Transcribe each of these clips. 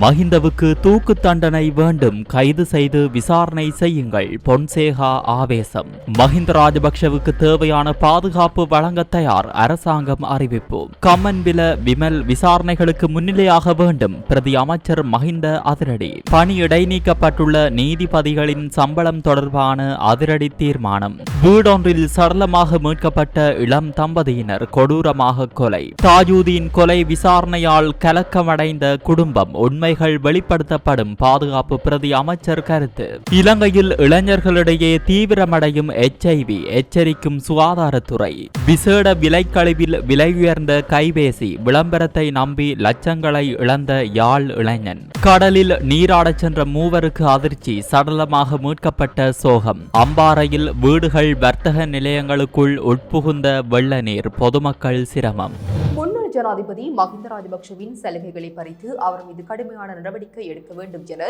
மஹிந்தவுக்கு தூக்கு தண்டனை வேண்டும். கைது செய்து விசாரணை செய்யுங்கள். பொன்சேகா ஆவேசம். மஹிந்த ராஜபக்ஷவுக்கு தேவையான பாதுகாப்பு வழங்க தயார். அரசாங்கம் அறிவிப்பு. கம்மன்பில விமல் விசாரணைகளுக்கு முன்னிலையாக வேண்டும். பிரதி அமைச்சர் மஹிந்த அதிரடி. பணி இடைநீக்கப்பட்டுள்ள நீதிபதிகளின் சம்பளம் தொடர்பான அதிரடி தீர்மானம். வீடொன்றில் சரளமாக மீட்கப்பட்ட இளம் தம்பதியினர் கொடூரமாக கொலை. தாஜூதீன் கொலை விசாரணையால் கலக்கமடைந்த குடும்பம் உண்மைகள் வெளிப்படுத்தப்படும் பாதுகாப்பு பிரதி அமைச்சர் கருத்து. இலங்கையில் இளைஞர்களிடையே தீவிரமடையும் எச்ஐவி எச்சரிக்கும் சுகாதாரத்துறை. விசேட விலைக்கழிவில் விலை உயர்ந்த கைபேசி விளம்பரத்தை நம்பி லட்சங்களை இழந்த யாழ் இளைஞன். கடலில் நீராடச் சென்ற மூவருக்கு அதிர்ச்சி சடலமாக மீட்கப்பட்ட சோகம். அம்பாறையில் வீடுகள் வர்த்தக நிலையங்களுக்குள் உட்புகுந்த வெள்ள நீர் பொதுமக்கள் சிரமம். ஜனாதிபதி மஹிந்த ராஜபக்ஷவின் சலுகைகளை பறித்து அவர் மீது கடுமையான நடவடிக்கை எடுக்க வேண்டும் என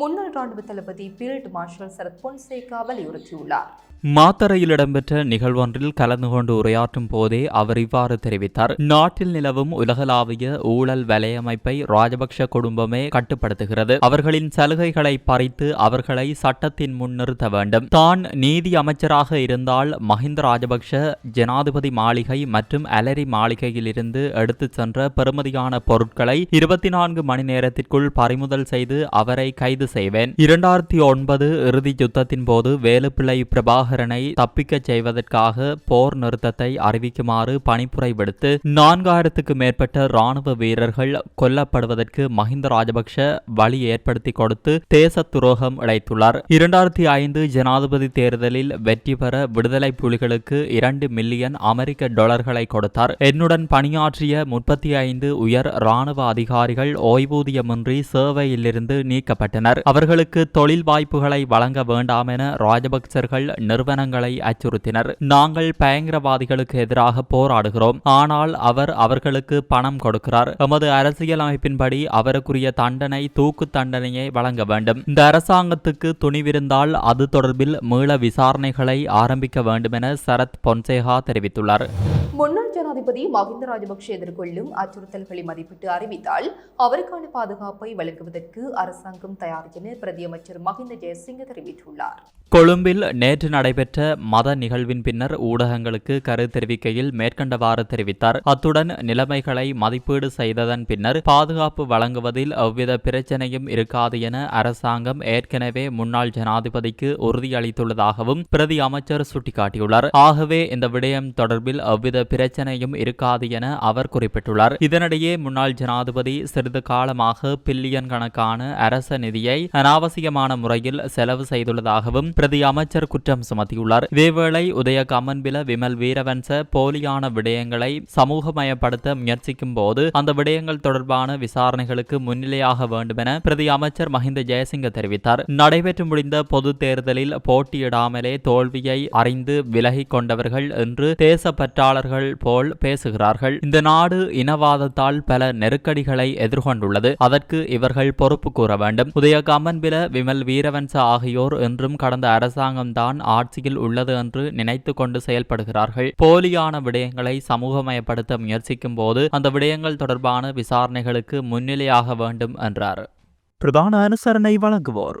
முன்னாள் ராணுவ தளபதி பீல்ட் மார்ஷல் சரத் பொன்சேகா வலியுறுத்தியுள்ளார். மாத்தறையில் இடம்பெற்ற நிகழ்வொன்றில் கலந்து கொண்டு உரையாற்றும் போதே அவர் இவ்வாறு தெரிவித்தார். நாட்டில் நிலவும் உலகளாவிய ஊழல் வலையமைப்பை ராஜபக்ஷ குடும்பமே கட்டுப்படுத்துகிறது. அவர்களின் சலுகைகளை பறித்து அவர்களை சட்டத்தின் முன் நிறுத்த வேண்டும். தான் நீதி அமைச்சராக இருந்தால் மஹிந்த ராஜபக்ஷ ஜனாதிபதி மாளிகை மற்றும் அலரி மாளிகையில் இருந்து எடுத்துச் சென்ற பெறுமதியான பொருட்களை இருபத்தி நான்கு மணி நேரத்திற்குள் பறிமுதல் செய்து அவரை கைது செய்வேன். இரண்டாயிரத்தி ஒன்பது இறுதி யுத்தத்தின் போது வேலுப்பிள்ளை பிரபாகரனை தப்பிக்கச் செய்வதற்காக போர் நிறுத்தத்தை அறிவிக்குமாறு பணிப்புரை விடுத்து நான்காயிரத்துக்கு மேற்பட்ட ராணுவ வீரர்கள் கொல்லப்படுவதற்கு மஹிந்த ராஜபக்ஷ வழி ஏற்படுத்தி கொடுத்து தேச துரோகம் இழைத்துள்ளார். இரண்டாயிரத்தி ஐந்து ஜனாதிபதி தேர்தலில் வெற்றி பெற விடுதலை புலிகளுக்கு இரண்டு மில்லியன் அமெரிக்க டாலர்களை கொடுத்தார். என்னுடன் பணியாற்றிய முப்பத்தி ஐந்து உயர் ராணுவ அதிகாரிகள் ஓய்வூதியமின்றி சேவையிலிருந்து நீக்கப்பட்டனர். அவர்களுக்கு தொழில் வாய்ப்புகளை வழங்க வேண்டாம் என ராஜபக்சர்கள் நிறுவனங்களை அச்சுறுத்தினர். நாங்கள் பயங்கரவாதிகளுக்கு எதிராக போராடுகிறோம். ஆனால் அவர் அவர்களுக்கு பணம் கொடுக்கிறார். எமது அரசியலமைப்பின்படி அவருக்குரிய தண்டனை தூக்கு தண்டனையை வழங்க வேண்டும். இந்த அரசாங்கத்துக்கு துணிவிருந்தால் அது தொடர்பில் மீள விசாரணைகளை ஆரம்பிக்க வேண்டும் என சரத் பொன்சேகா தெரிவித்துள்ளார். முன்னாள் ஜனாதிபதி மஹிந்த ராஜபக்ஷ எதிர்கொள்ளும் அச்சுறுத்தல்களை மதிப்பிட்டு அறிவித்தால் அவருக்கான பாதுகாப்பை வழங்குவதற்கு அரசாங்கம் தயார் என பிரதியமைச்சர் மஹிந்த ஜெயசிங்க தெரிவித்துள்ளார். கொழும்பில் நேற்று நடைபெற்ற மத நிகழ்வின் பின்னர் ஊடகங்களுக்கு கருத்து தெரிவிக்கையில் மேற்கண்டவாறு தெரிவித்தார். அத்துடன் நிலைமைகளை மதிப்பீடு செய்ததன் பின்னர் பாதுகாப்பு வழங்குவதில் எவ்வித பிரச்சனையும் இருக்காது என அரசாங்கம் ஏற்கனவே முன்னாள் ஜனாதிபதிக்கு உறுதியளித்துள்ளதாகவும் பிரதி அமைச்சர் சுட்டிக்காட்டியுள்ளார். ஆகவே இந்த விடயம் தொடர்பில் எவ்வித பிரச்சனையும் இருக்காது என அவர் குறிப்பிட்டுள்ளார். இதனிடையே முன்னாள் ஜனாதிபதி சிறிது காலமாக பில்லியன் கணக்கான அரச நிதியை அனாவசியமான முறையில் செலவு செய்துள்ளதாகவும் பிரதி அமைச்சர் குற்றம் சுமத்தியுள்ளார். இதேவேளை உதய கமன்பில விமல் வீரவன்ச போலியான விடயங்களை சமூகமயப்படுத்த முயற்சிக்கும் போது அந்த விடயங்கள் தொடர்பான விசாரணைகளுக்கு முன்னிலையாக வேண்டும் என பிரதி அமைச்சர் மஹிந்த ஜெயசிங்க தெரிவித்தார். நடைபெற்று முடிந்த பொது தேர்தலில் போட்டியிடாமலே தோல்வியை அறிந்து விலகிக் கொண்டவர்கள் என்று தேசப்பற்றாளர்கள் போல் பேசுகிறார்கள். இந்த நாடு இனவாதத்தால் பல நெருக்கடிகளை எதிர்கொண்டுள்ளது. அதற்கு இவர்கள் பொறுப்பு கூற வேண்டும். உதய கமன்பில விமல் வீரவன்ச ஆகியோர் என்றும் கடந்த அரசாங்கம்தான் ஆட்சியில் உள்ளது என்று நினைத்து கொண்டு செயல்படுகிறார்கள். போலியான விடயங்களை சமூகமயப்படுத்த முயற்சிக்கும் போது அந்த விடயங்கள் தொடர்பான விசாரணைகளுக்கு முன்னிலையாக வேண்டும் என்றார். பிரதான அனுசரணை வழங்குவோர்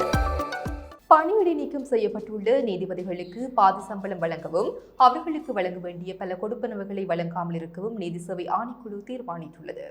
நீக்கம் செய்யப்பட்டுள்ள நீதிபதிகளுக்கு பாதி சம்பளம் வழங்கவும் அவர்களுக்கு வழங்க வேண்டிய பல கொடுப்பனவுகளை வழங்காமல் இருக்கவும் நீதி சேவை ஆணைக்குழு தீர்மானித்துள்ளது.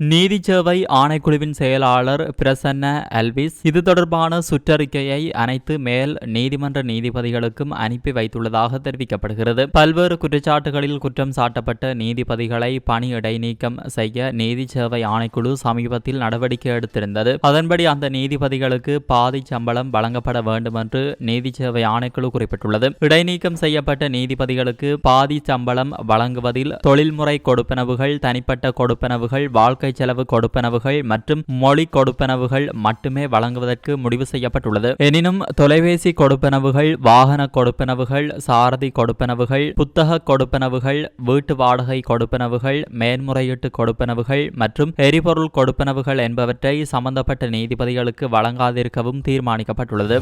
நீதிச்சேவை ஆணைக்குழுவின் செயலாளர் பிரசன்ன அல்விஸ். இது தொடர்பான சுற்றறிக்கையை அனைத்து மேல் நீதிமன்ற நீதிபதிகளுக்கும் அனுப்பி வைத்துள்ளதாக தெரிவிக்கப்படுகிறது. பல்வேறு குற்றச்சாட்டுகளில் குற்றம் சாட்டப்பட்ட நீதிபதிகளை பணி இடைநீக்கம் செய்ய நீதிச்சேவை ஆணைக்குழு சமீபத்தில் நடவடிக்கை எடுத்திருந்தது. அதன்படி அந்த நீதிபதிகளுக்கு பாதி சம்பளம் வழங்கப்பட வேண்டும் என்று நீதிச்சேவை ஆணைக்குழு குறிப்பிட்டுள்ளது. இடைநீக்கம் செய்யப்பட்ட நீதிபதிகளுக்கு பாதி சம்பளம் வழங்குவதில் தொழில்முறை கொடுப்பனவுகள் தனிப்பட்ட கொடுப்பனவுகள் வாழ்க்கை செலவு கொடுப்பனவுகள் மற்றும் மொழி கொடுப்பனவுகள் மட்டுமே வழங்குவதற்கு முடிவு செய்யப்பட்டுள்ளது. எனினும் தொலைபேசி கொடுப்பனவுகள் வாகன கொடுப்பனவுகள் சாரதி கொடுப்பனவுகள் புத்தக கொடுப்பனவுகள் வீட்டு வாடகை கொடுப்பனவுகள் மேன்முறையீட்டு கொடுப்பனவுகள் மற்றும் எரிபொருள் கொடுப்பனவுகள் என்பவற்றை சம்பந்தப்பட்ட நீதிபதிகளுக்கு வழங்காதிருக்கவும் தீர்மானிக்கப்பட்டுள்ளது.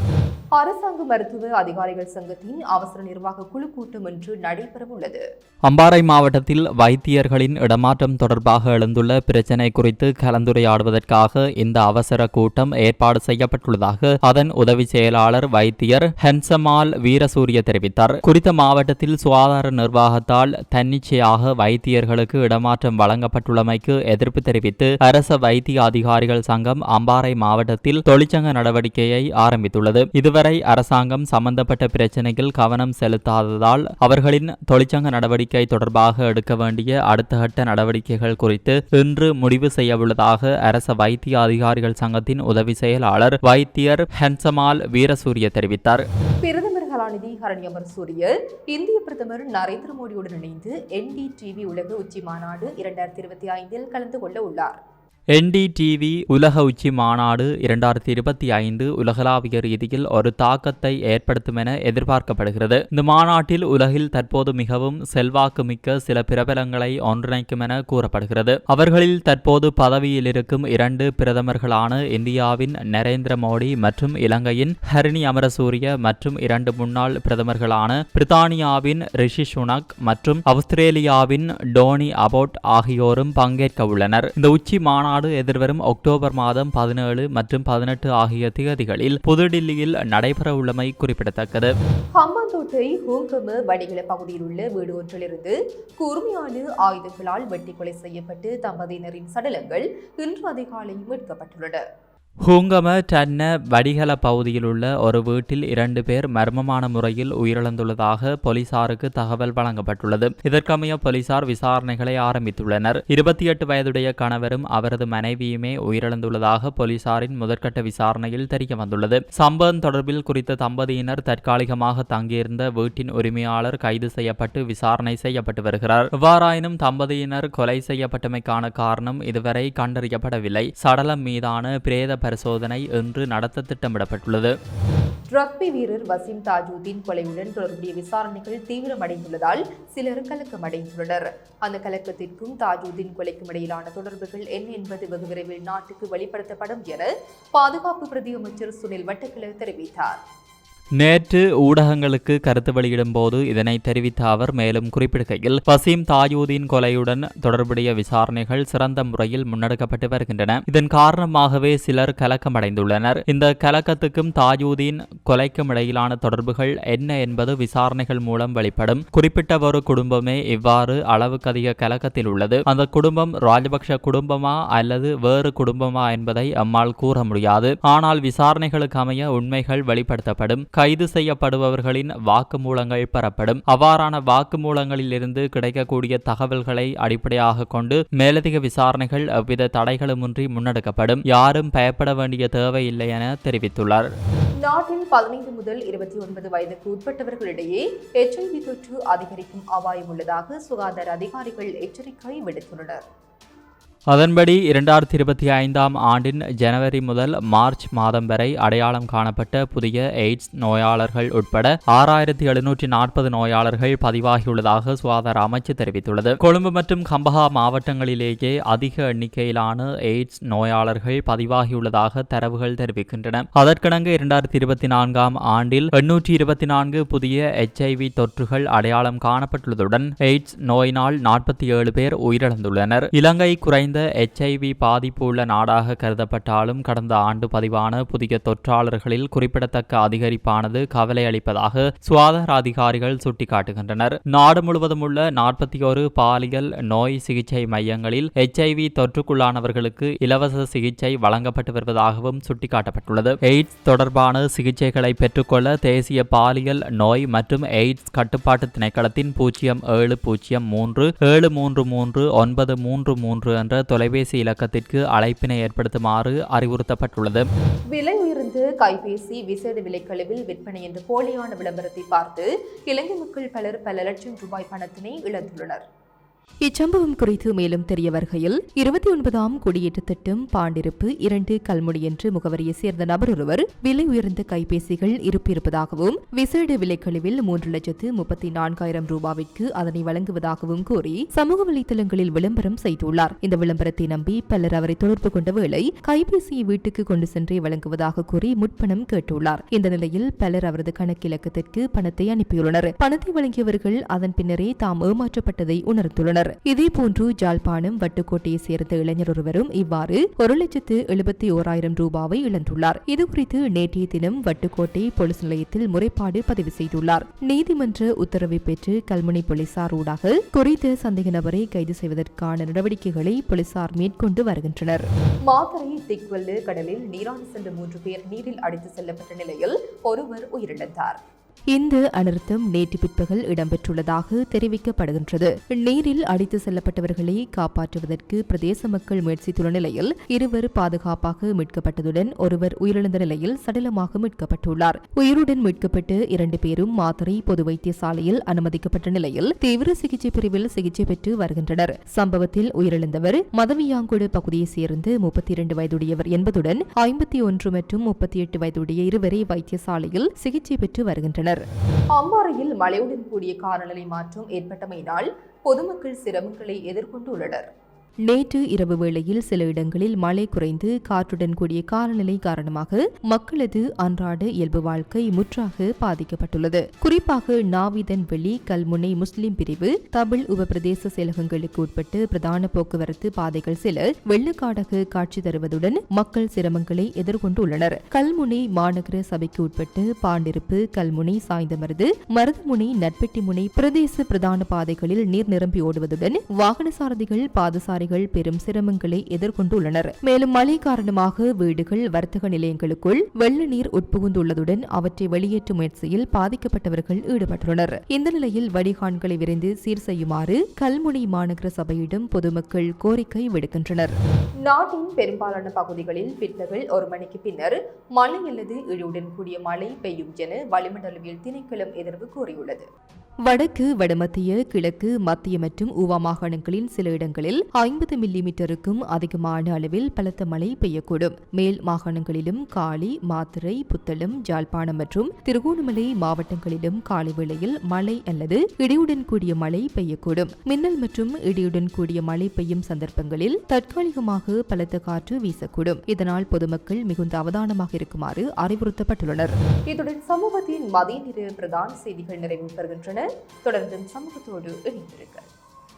அரசாங்க மருத்துவ அதிகாரிகள் சங்கத்தின் அவசர நிர்வாக குழு கூட்டம் இன்று நடைபெறவுள்ளது. அம்பாறை மாவட்டத்தில் வைத்தியர்களின் இடமாற்றம் தொடர்பாக எழுந்துள்ள பிரச்சினை குறித்து கலந்துரையாடுவதற்காக இந்த அவசர கூட்டம் ஏற்பாடு செய்யப்பட்டுள்ளதாக அதன் உதவி செயலாளர் வைத்தியர் ஹென்சமால் வீரசூரிய தெரிவித்தார். குறித்த மாவட்டத்தில் சுகாதார நிர்வாகத்தால் தன்னிச்சையாக வைத்தியர்களுக்கு இடமாற்றம் வழங்கப்பட்டுள்ளமைக்கு எதிர்ப்பு தெரிவித்து அரச வைத்திய அதிகாரிகள் சங்கம் அம்பாறை மாவட்டத்தில் தொழிற்சங்க நடவடிக்கையை ஆரம்பித்துள்ளது. இதுவரை அரசாங்கம் சம்பந்தப்பட்ட பிரச்சினையில் கவனம் செலுத்தாததால் அவர்களின் தொழிற்சங்க நடவடிக்கை தொடர்பாக எடுக்க வேண்டிய அடுத்த கட்ட நடவடிக்கைகள் குறித்து இன்று முடிவு செய்யவுள்ளதாக அரச வைத்திய அதிகாரிகள் சங்கத்தின் உதவி செயலாளர் வைத்தியர் ஹென்சமால் வீரசூரிய தெரிவித்தார். பிரதமர் கலாநிதி ஹரண்யமர் சூரிய இந்திய பிரதமர் நரேந்திர மோடியுடன் இணைந்து என்டிடிவி உலக உச்சி மாநாடு இரண்டாயிரத்தி இருபத்தி ஐந்தில் கலந்து கொள்ள உள்ளார். என்டிடிவி உலக உச்சி மாநாடு இரண்டாயிரத்தி இருபத்தி ஐந்து உலகளாவிய ரீதியில் ஒரு தாக்கத்தை ஏற்படுத்தும் என எதிர்பார்க்கப்படுகிறது. இந்த மாநாட்டில் உலகில் தற்போது மிகவும் செல்வாக்குமிக்க சில பிரபலங்களை ஒன்றிணைக்கும் என கூறப்படுகிறது. அவர்களில் தற்போது பதவியில் இருக்கும் இரண்டு பிரதமர்களான இந்தியாவின் நரேந்திர மோடி மற்றும் இலங்கையின் ஹரிணி அமரசூரிய மற்றும் இரண்டு முன்னாள் பிரதமர்களான பிரித்தானியாவின் ரிஷி சுனக் மற்றும் ஆஸ்திரேலியாவின் டோனி அபோட் ஆகியோரும் பங்கேற்க உள்ளனர் இந்த உச்சி மாநாடு எதிர்வரும் அக்டோபர் மாதம் பதினேழு மற்றும் பதினெட்டு ஆகிய திகதிகளில் புதுடில்லியில் நடைபெறவுள்ளமை குறிப்பிடத்தக்கது. ஹம்பாந்தோட்டை ஹோங்கம வடிகள பகுதியில் உள்ள வீடு ஒன்றிலிருந்து கூர்மையான ஆயுதங்களால் வெட்டி கொலை செய்யப்பட்டு தம்பதியினரின் சடலங்கள் இன்று அதிகாலை மீட்கப்பட்டுள்ளன. ஹூங்கம டன்ன வடிகல பகுதியில் உள்ள ஒரு வீட்டில் இரண்டு பேர் மர்மமான முறையில் உயிரிழந்துள்ளதாக போலீசாருக்கு தகவல் வழங்கப்பட்டுள்ளது. இதற்கமைய போலீசார் விசாரணைகளை ஆரம்பித்துள்ளனர். இருபத்தி எட்டு வயதுடைய கணவரும் அவரது மனைவியுமே உயிரிழந்துள்ளதாக போலீசாரின் முதற்கட்ட விசாரணையில் தெரிய வந்துள்ளது சம்பவம் தொடர்பில் குறித்த தம்பதியினர் தற்காலிகமாக தங்கியிருந்த வீட்டின் உரிமையாளர் கைது செய்யப்பட்டு விசாரணை செய்யப்பட்டு வருகிறார். இவ்வாறாயினும் தம்பதியினர் கொலை செய்யப்பட்டமைக்கான காரணம் இதுவரை கண்டறியப்படவில்லை. சடலம் மீதான பிரேத பரிசோதனை இன்று நடத்த திட்டமிடப்பட்டுள்ளது. ரக்பி வீரர் வசீம் தாஜூதீன் கொலையுடன் தொடர்புடைய விசாரணைகள் தீவிரமடைந்துள்ளதால் சிலர் கலக்கமடைந்துள்ளனர். அந்த கலக்கத்திற்கும் தாஜூதீன் கொலைக்கும் இடையிலான தொடர்புகள் என்ன என்பது வெகு விரைவில் நாட்டுக்கு வெளிப்படுத்தப்படும் என பாதுகாப்பு பிரதி அமைச்சர் சுனில் வட்டக்கிள தெரிவித்தார். நேற்று ஊடகங்களுக்கு கருத்து வெளியிடும் போது இதனை தெரிவித்த அவர் மேலும் குறிப்பிடுகையில் வசீம் தாயூதீன் கொலையுடன் தொடர்புடைய விசாரணைகள் சிறந்த முறையில் முன்னெடுக்கப்பட்டு வருகின்றன. இதன் காரணமாகவே சிலர் கலக்கமடைந்துள்ளனர். இந்த கலக்கத்துக்கும் தாயூதீன் கொலைக்கும் இடையிலான தொடர்புகள் என்ன என்பது விசாரணைகள் மூலம் வெளிப்படும். குறிப்பிட்ட ஒரு குடும்பமே இவ்வாறு அளவுக்கு அதிக கலக்கத்தில் உள்ளது. அந்த குடும்பம் ராஜபக்ஷ குடும்பமா அல்லது வேறு குடும்பமா என்பதை அம்மால் கூற முடியாது. ஆனால் விசாரணைகளுக்கு அமைய உண்மைகள் வெளிப்படுத்தப்படும். கைது செய்யப்படுபவர்களின் வாக்குமூலங்கள் பெறப்படும். அவ்வாறான வாக்குமூலங்களிலிருந்து கிடைக்கக்கூடிய தகவல்களை அடிப்படையாக கொண்டு மேலதிக விசாரணைகள் எவ்வித தடைகளுமின்றி முன்னெடுக்கப்படும். யாரும் பயப்பட வேண்டிய தேவையில்லை என தெரிவித்துள்ளார். நாட்டில் பதினைந்து முதல் இருபத்தி ஒன்பது வயதுக்கு உட்பட்டவர்களிடையே எச்ஐவி தொற்று அதிகரிக்கும் அபாயம் உள்ளதாக சுகாதார அதிகாரிகள் எச்சரிக்கை விடுத்துள்ளனர். அதன்படி இரண்டாயிரத்தி இருபத்தி ஐந்தாம் ஆண்டின் ஜனவரி முதல் மார்ச் மாதம் வரை அடையாளம் காணப்பட்ட புதிய எய்ட்ஸ் நோயாளர்கள் உட்பட ஆறாயிரத்தி எழுநூற்றி நாற்பது நோயாளர்கள் பதிவாகியுள்ளதாக சுகாதார அமைச்சு தெரிவித்துள்ளது. கொழும்பு மற்றும் கம்பஹா மாவட்டங்களிலேயே அதிக எண்ணிக்கையிலான எய்ட்ஸ் நோயாளர்கள் பதிவாகியுள்ளதாக தரவுகள் தெரிவிக்கின்றன. அதற்கிணங்க இரண்டாயிரத்தி இருபத்தி நான்காம் ஆண்டில் எண்ணூற்றி இருபத்தி நான்கு புதிய எச்ஐவி தொற்றுகள் அடையாளம் காணப்பட்டுள்ளதுடன் எய்ட்ஸ் நோயினால் நாற்பத்தி ஏழு பேர் உயிரிழந்துள்ளனர். இலங்கை குறைந்த குறைந்த எச்ஐவி பாதிப்பு உள்ள நாடாக கருதப்பட்டாலும் கடந்த ஆண்டு பதிவான புதிய தொற்றாளர்களில் குறிப்பிடத்தக்க அதிகரிப்பானது கவலை அளிப்பதாக சுகாதார அதிகாரிகள் சுட்டிக்காட்டுகின்றனர். நாடு முழுவதும் உள்ள நாற்பத்தி ஒரு பாலியல் நோய் சிகிச்சை மையங்களில் எச்ஐவி தொற்றுக்குள்ளானவர்களுக்கு இலவச சிகிச்சை வழங்கப்பட்டு வருவதாகவும் சுட்டிக்காட்டப்பட்டுள்ளது. எய்ட்ஸ் தொடர்பான சிகிச்சைகளை பெற்றுக்கொள்ள தேசிய பாலியல் நோய் மற்றும் எய்ட்ஸ் கட்டுப்பாட்டு திணைக்களத்தின் பூஜ்ஜியம் ஏழு பூஜ்ஜியம் மூன்று ஏழு மூன்று மூன்று ஒன்பது மூன்று மூன்று என்ற தொலைபேசி இலக்கத்திற்கு அழைப்பினை ஏற்படுத்துமாறு அறிவுறுத்தப்பட்டுள்ளது. விலை உயர்ந்து கைபேசி விசேட விலைக்களவில் விற்பனை என்ற போலியான விளம்பரத்தை பார்த்து இலங்கை மக்கள் பலர் பல லட்சம் ரூபாய் பணத்தினை இழந்துள்ளனர். இச்சம்பவம் குறித்து மேலும் தெரிய வருகையில் இருபத்தி ஒன்பதாம் குடியேற்ற திட்டம் பாண்டிருப்பு இரண்டு கல்முடி என்று முகவரியை சேர்ந்த நபர் ஒருவர் விலை உயர்ந்த கைபேசிகள் இருப்பிருப்பதாகவும் விசேட விலைக்கழிவில் மூன்று லட்சத்து முப்பத்தி நான்காயிரம் ரூபாவிற்கு அதனை வழங்குவதாகவும் கூறி சமூக வலைதளங்களில் விளம்பரம் செய்துள்ளார். இந்த விளம்பரத்தை நம்பி பலர் அவரை தொடர்பு கொண்ட வேளை கைபேசியை வீட்டுக்கு கொண்டு சென்றே வழங்குவதாக கூறி முற்பணம் கேட்டுள்ளார். இந்த நிலையில் பலர் அவரது கணக்கிலக்கத்திற்கு பணத்தை அனுப்பியுள்ளனர். பணத்தை வழங்கியவர்கள் அதன் பின்னரே தாம் ஏமாற்றப்பட்டதை உணர்ந்துள்ளனர். இதேபோன்று ஜாழ்ப்பாணம் வட்டுக்கோட்டையை சேர்ந்த இளைஞர் ஒருவரும் இவ்வாறு ஒரு லட்சத்து எழுபத்தி ஓராயிரம் ரூபாவை இழந்துள்ளார். இதுகுறித்து நேற்றைய தினம் வட்டுக்கோட்டை போலீஸ் நிலையத்தில் முறைப்பாடு பதிவு செய்துள்ளார். நீதிமன்ற உத்தரவை பெற்று கல்முனை போலீசார் ஊடாக குறித்த சந்தேக நபரை கைது செய்வதற்கான நடவடிக்கைகளை போலீசார் மேற்கொண்டு வருகின்றனர். மாத்தரை திக்வெல்லு கடலில் நீராடி சென்ற மூன்று பேர் நீரில் அடித்து செல்லப்பட்ட நிலையில் ஒருவர் உயிரிழந்தார். இந்த அனர்த்தம் நேற்று பிற்பகல் இடம்பெற்றுள்ளதாக தெரிவிக்கப்படுகின்றது. நீரில் அடித்து செல்லப்பட்டவர்களை காப்பாற்றுவதற்கு பிரதேச மக்கள் முயற்சித்துள்ள நிலையில் இருவர் பாதுகாப்பாக மீட்கப்பட்டதுடன் ஒருவர் உயிரிழந்த நிலையில் சடலமாக மீட்கப்பட்டுள்ளார். உயிருடன் மீட்கப்பட்டு இரண்டு பேரும் மாத்தறை பொது வைத்தியசாலையில் அனுமதிக்கப்பட்ட நிலையில் தீவிர சிகிச்சை பிரிவில் சிகிச்சை பெற்று வருகின்றனர். சம்பவத்தில் உயிரிழந்தவர் மதவியாங்குடு பகுதியைச் சேர்ந்து முப்பத்தி இரண்டு வயதுடையவர் என்பதுடன் ஐம்பத்தி ஒன்று மற்றும் முப்பத்தி எட்டு வயதுடைய இருவரை வைத்தியசாலையில் சிகிச்சை பெற்று வருகின்றனர். அம்பாறையில் மழையுடன் கூடிய காலநிலை மாற்றம் ஏற்பட்டமையினால் பொதுமக்கள் சிரமங்களை எதிர்கொண்டுள்ளனர். நேற்று இரவு வேளையில் சில இடங்களில் மழை குறைந்து காற்றுடன் கூடிய காலநிலை காரணமாக மக்களது அன்றாட இயல்பு வாழ்க்கை முற்றாக பாதிக்கப்பட்டுள்ளது. குறிப்பாக நாவிதன் வெளி கல்முனை முஸ்லிம் பிரிவு தமிழ் உபபிரதேச செயலகங்களுக்கு உட்பட்டு பிரதான போக்குவரத்து பாதைகள் சில வெள்ளக்காடாக காட்சி தருவதுடன் மக்கள் சிரமங்களை எதிர்கொண்டுள்ளனர். கல்முனை மாநகர சபைக்கு உட்பட்டு பாண்டிருப்பு கல்முனை சாய்ந்தமருது மருதமுனை நட்பெட்டிமுனை பிரதேச பிரதான பாதைகளில் நீர் நிரம்பி ஓடுவதுடன் வாகன சாரதிகள் பாதசாரிகள் பெரும் சிரமங்களை எதிர்கொண்டுள்ளனர். மேலும் மழை காரணமாக வீடுகள் வர்த்தக நிலையங்களுக்குள் வெள்ள நீர் உட்புகுந்துள்ளதுடன் அவற்றை வெளியேற்றும் முயற்சியில் பாதிக்கப்பட்டவர்கள் ஈடுபட்டுள்ளனர். இந்த நிலையில் வடிகான்களை விரைந்து சீர் செய்யுமாறு கல்முனை மாநகர சபையிடம் பொதுமக்கள் கோரிக்கை விடுக்கின்றனர். நாட்டின் பெரும்பாலான பகுதிகளில் பிற்பகல் ஒரு மணிக்கு பின்னர் மழை அல்லது இடியுடன் கூடிய மழை பெய்யும் என வளிமண்டலவியல் திணைக்களம் எதிர்வு கூறியுள்ளது. வடக்கு வடமத்திய கிழக்கு மத்திய மற்றும் ஊவா மாகாணங்களின் சில இடங்களில் ஐம்பது மில்லிமீட்டருக்கும் அதிகமான அளவில் பலத்த மழை பெய்யக்கூடும். மேல் மாகாணங்களிலும் காலி மாத்திரை புத்தளம் ஜாழ்ப்பாணம் மற்றும் திருகோணமலை மாவட்டங்களிலும் காலை வேளையில் மழை அல்லது இடியுடன் கூடிய மழை பெய்யக்கூடும். மின்னல் மற்றும் இடியுடன் கூடிய மழை பெய்யும் சந்தர்ப்பங்களில் தற்காலிகமாக பலத்த காற்று வீசக்கூடும். இதனால் பொதுமக்கள் மிகுந்த அவதானமாக இருக்குமாறு அறிவுறுத்தப்பட்டுள்ளனர். இத்துடன் சமூகத்தின் மதிய நிற பிரதான செய்திகள் நிறைவு பெறுகின்றன. தொடர்ந்தும் சமூகத்தோடு இணைந்திருக்கிறது